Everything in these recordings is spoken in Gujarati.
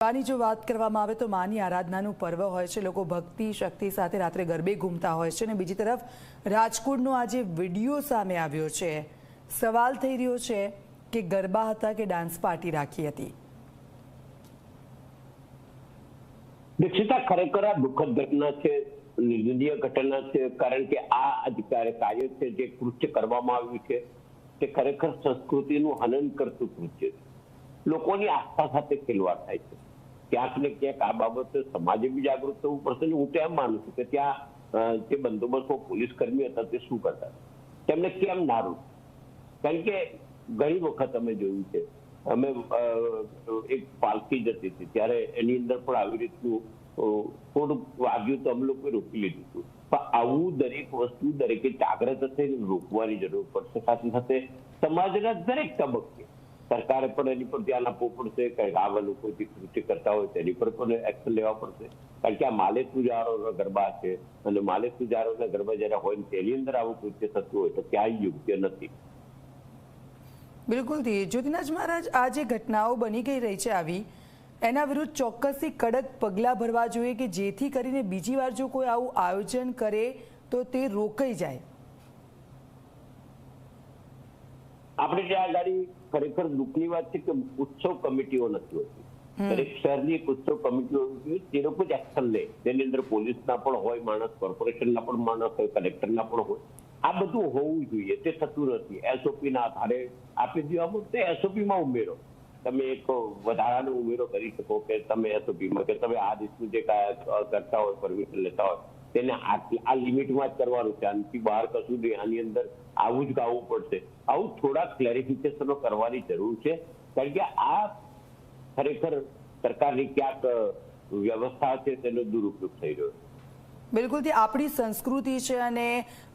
ગરબાની જો વાત કરવામાં આવે તો માની આરાધનાનું પર્વ હોય છે. લોકો ભક્તિ, શક્તિ સાથે રાત્રે ગરબે ઘૂમતા હોય છે. અને બીજી તરફ રાજકોટનો આજે વીડિયો સામે આવ્યો છે. સવાલ થઈ રહ્યો છે કે ગરબા હતા કે ડાન્સ પાર્ટી રાખી હતી? દીક્ષિતા, ખરેખર આ દુઃખદ ઘટના છે નિર્દય ઘટના છે, કારણ કે આ અધિકારે કાર્ય છે, જે કૃત્ય કરવામાં આવ્યું છે. તે ખરેખર સંસ્કૃતિનું હનન કરતું કૃત્ય છે. લોકોની આસ્થા સાથે ખેલવા થાય છે. ક્યાંક ને ક્યાંક આ બાબતે સમાજે બી જાગૃત થવું પડશે હું તો એમ માનું છું કે ત્યાં જે બંદોબસ્તો પોલીસ કર્મી હતા તે શું કરતા તેમને કેમ ના રોક્યું? કારણ કે ઘણી વખત અમે જોયું છે, અમે એક પાલખી જતી હતી, ત્યારે એની અંદર પણ આવી રીતનું થોડુંક વાગ્યું તો અમે લોકોએ રોકી લીધું હતું. પણ આવું દરેક વસ્તુ દરેકે જાગ્રત થઈને રોકવાની જરૂર પડશે. સાથે સાથે સમાજના દરેક તબક્કે સરકારે પણ એની પર ધ્યાન આપવું પડશે કંઈક આવા લોકો જે કરતા હોય તેની પર પણ એક્શન લેવા પડશે. કારણ કે આ માલે પૂજારોના ગરબા છે અને માલે પૂજારોના ગરબા જ્યારે હોય તેની અંદર આવું કૃત્ય થતું હોય તો ક્યાંય યોગ્ય નથી. બિલકુલ જ્યોતિનાથ મહારાજ, આ જે ઘટનાઓ બની ગઈ રહી છે આવી, એના વિરુદ્ધ ચોક્કસથી કડક પગલાં ભરવા જોઈએ કે જેથી કરીને બીજી વાર જો કોઈ આવું આયોજન કરે તો તે રોકાઈ જાય. આપણે ત્યાં આગળ ખરેખર દુઃખની વાત છે કે ઉત્સવ કમિટીઓ નથી હોતી. દરેક શહેરની એક ઉત્સવ કમિટીઓ તે લોકો જ એક્શન લે. તેની અંદર પોલીસના પણ હોય માણસ કોર્પોરેશનના પણ માણસ હોય કલેક્ટરના પણ હોય. આ બધું હોવું જોઈએ. તે થતું નથી. એસઓપી ના આધારે આપી દેવામાં તે એસઓપી માં ઉમેરો. તમે એક વધારાનો ઉમેરો કરી શકો કે તમે એસઓપી માં કે તમે આ રીતનું જે કરતા હોય પરમિશન લેતા હોય. તેને આ લિમિટમાં જ કરવાનું છે. આનાથી બહાર કશું નહીં આની અંદર આવું જ ગાવું પડશે. આવું થોડા ક્લેરિફિકેશનો કરવાની જરૂર છે. કારણ કે આ ખરેખર સરકારની ક્યાંક વ્યવસ્થા છે તેનો દુરુપયોગ થઈ રહ્યો છે. તે આપણી સંસ્કૃતિ છે અને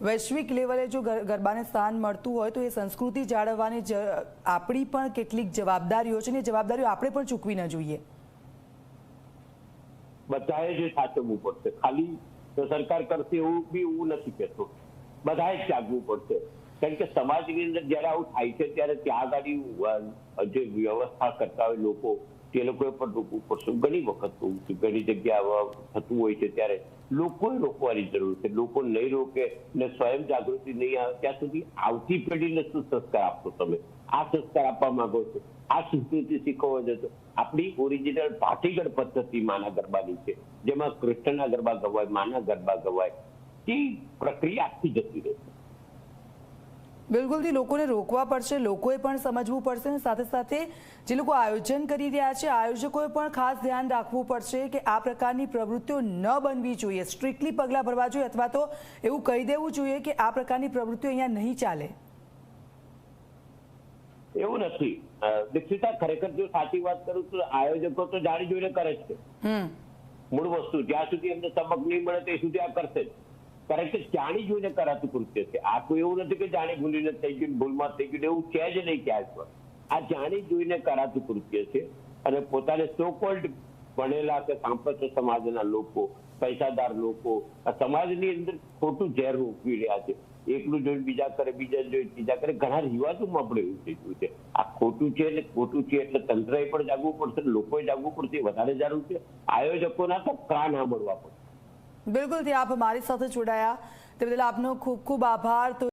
વૈશ્વિક લેવલે જો ગરબાને સ્થાન મળતું હોય તો એ સંસ્કૃતિ જાળવવાની આપણી પણ કેટલીક જવાબદારીઓ છે ને જવાબદારીઓ આપણે પણ ચૂકવી ન જોઈએ. બધાએ જે સાચવવું પડશે. ખાલી તો સરકાર કરશે એવું બી હું નથી કહેતો. બધાએ જ જાગવું પડશે. કારણ કે સમાજની અંદર જ્યારે આવું થાય છે, ત્યારે ત્યાં આગળ જે વ્યવસ્થા કરતા હોય લોકો તે લોકોએ પણ રોકવું પડશે. ઘણી વખત કહું છું ઘણી જગ્યા થતું હોય છે ત્યારે લોકોએ રોકવાની જરૂર છે. લોકો નહીં રોકે ને સ્વયં જાગૃતિ નહીં આવે, ત્યાં સુધી આવતી પેઢીને શું સંસ્કાર આપશો તમે? આ સંસ્કાર આપવા માંગો છો? આ સંસ્કૃતિ શીખવવા જશો આપણી ઓરિજિનલ ભાટીગઢ પદ્ધતિ માના ગરબાની છે, જેમાં કૃષ્ણના ગરબા ગવાય, માના ગરબા ગવાય. તે પ્રક્રિયા આખી જતી રહેશે બિલકુલથી લોકોને રોકવા પડશે લોકોએ પણ સમજવું પડશે અને સાથે સાથે જે લોકો આયોજન કરી રહ્યા છે આયોજકોએ પણ ખાસ ધ્યાન રાખવું પડશે કે આ પ્રકારની પ્રવૃત્તિઓ ન બનવી જોઈએ. સ્ટ્રિક્ટલી પગલાં ભરવા જોઈએ અથવા તો એવું કહી દેવું જોઈએ કે આ પ્રકારની પ્રવૃત્તિઓ અહીંયા નહીં ચાલે. એવું નથી. દીક્ષિતા ખરેખર જો સાચી વાત કરું તો આયોજકો તો જાણી જોઈને કરે છે. મૂળ વસ્તુ જ્યાં સુધી એમને તબક નહીં મળે તે સુધી આ કરશે જ. કારણ કે જાણી જોઈને કરાતું કૃત્ય છે. આ કોઈ એવું નથી કે જાણી ભૂલીને થઈ ગયું ભૂલમાં થઈ ગયું એવું છે જ નહીં ક્યાંય પણ. આ જાણી જોઈને કરાતું કૃત્ય છે અને પોતાને સો કોલ્ડ ભણેલા કે સાંપ્રત સમાજના લોકો, પૈસાદાર લોકો, આ સમાજની અંદર ખોટું ઝેર રોપી રહ્યા છે. એકલું જોઈને બીજા કરે, બીજા જોઈને ત્રીજા કરે. ઘણા રિવાજોમાં આપણે એવું થઈ ગયું છે. આ ખોટું છે એટલે ખોટું છે એટલે તંત્રએ પણ જાગવું પડશે લોકોએ જાગવું પડશે વધારે જરૂર છે. આયોજકોના તો કાન સાંભળવા પડશે. બિલકુલથી આપ મારી સાથે જોડાયા. તે બદલ આપનો ખૂબ ખૂબ આભાર.